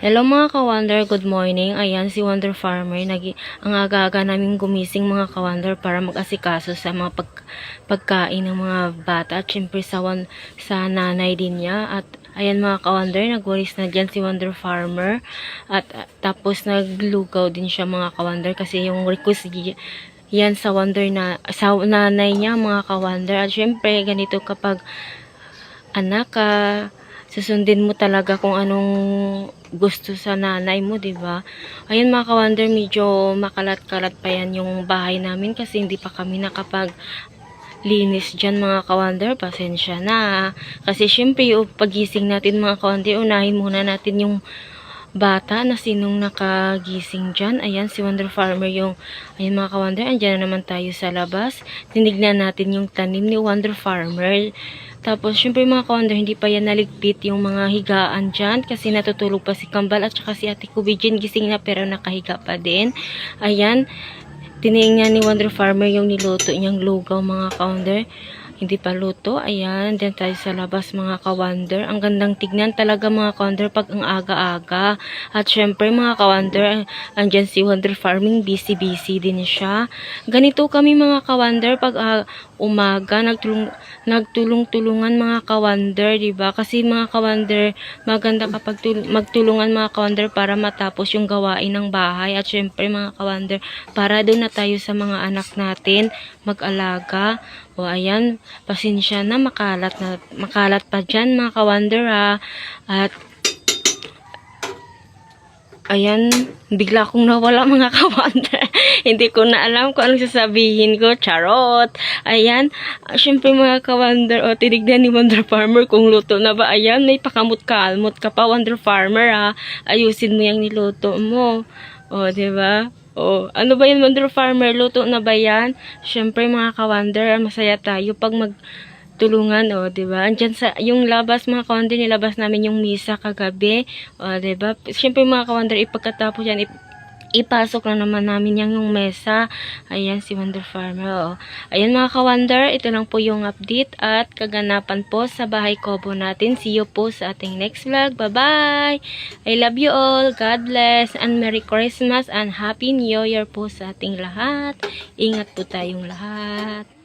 Hello mga ka-wonder, good morning. Ayan si Wonder Farmer. Nagi ang aga-aga namin gumising mga ka-wonder para mag-asikaso sa mga pag- pagkain ng mga bata at syempre sa, sa nanay din niya. At ayan mga ka-wonder, nagwalis na dyan si Wonder Farmer. At ah, tapos naglugaw din siya mga ka-wonder kasi yung request yan sa wonder na sa nanay niya mga ka-wonder. At syempre ganito kapag anak ka, susundin mo talaga kung anong gusto sa nanay mo, 'di ba? Ayun mga ka-wonder, medyo makalat-kalat pa yan yung bahay namin kasi hindi pa kami nakapag linis dyan mga ka-wonder, pasensya na. Kasi syempre yung pagising natin mga ka-wonder, unahin muna natin yung bata na sinong nakagising dyan. Ayan, si Wonder Farmer yung, ayan mga ka-wonder, andyan na naman tayo sa labas. Tinignan natin yung tanim ni Wonder Farmer. Tapos, syempre mga ka-wonder, hindi pa yan naligpit yung mga higaan dyan kasi natutulog pa si Kambal at saka si Ate Kubijin gising na pero nakahiga pa din. Ayan, tinignan ni Wonder Farmer yung niluto niyang lugaw mga ka-wonder. Hindi pa luto. Ayan, dyan tayo sa labas mga ka-wonder. Ang gandang tignan talaga mga ka-wonder pag ang aga-aga. At syempre mga ka-wonder, andyan si Wonder Farming, busy-busy din siya. Ganito kami mga ka-wonder pag ah, umaga, nagtulong, nagtulong-tulungan mga ka-wonder, di ba? Kasi mga ka-wonder, maganda kapag tul- magtulungan mga ka-wonder para matapos yung gawain ng bahay. At syempre mga ka-wonder, para doon na tayo sa mga anak natin mag-alaga. O ayan, pasensya na makalat na makalat pa diyan mga ka-wonder ha. At Ayan, bigla akong nawala mga ka-wonder. Hindi ko na alam kung anong sasabihin ko. Charot! Ayan, ah, syempre mga ka-wonder, o tinignan ni Wonder Farmer kung luto na ba. Ayan, may pakamot-kalmot ka pa, Wonder Farmer ha. Ayusin mo yung niluto mo. O, di ba? O, ano ba yan, Wonder Farmer? Luto na ba yan? Syempre mga ka-wonder, masaya tayo pag mag tulungan, o, di ba? Andyan sa, yung labas, mga kawander, nilabas namin yung misa kagabi, o, di ba? Siyempre, mga kawander, ipagkatapos yan, ip- ipasok na naman namin yan yung mesa. Ayan, si Wonder Farmer, o. Ayan, mga kawander, ito lang po yung update at kaganapan po sa bahay kobo natin. See you po sa ating next vlog. Bye-bye! I love you all. God bless and Merry Christmas and Happy New Year po sa ating lahat. Ingat po tayong lahat.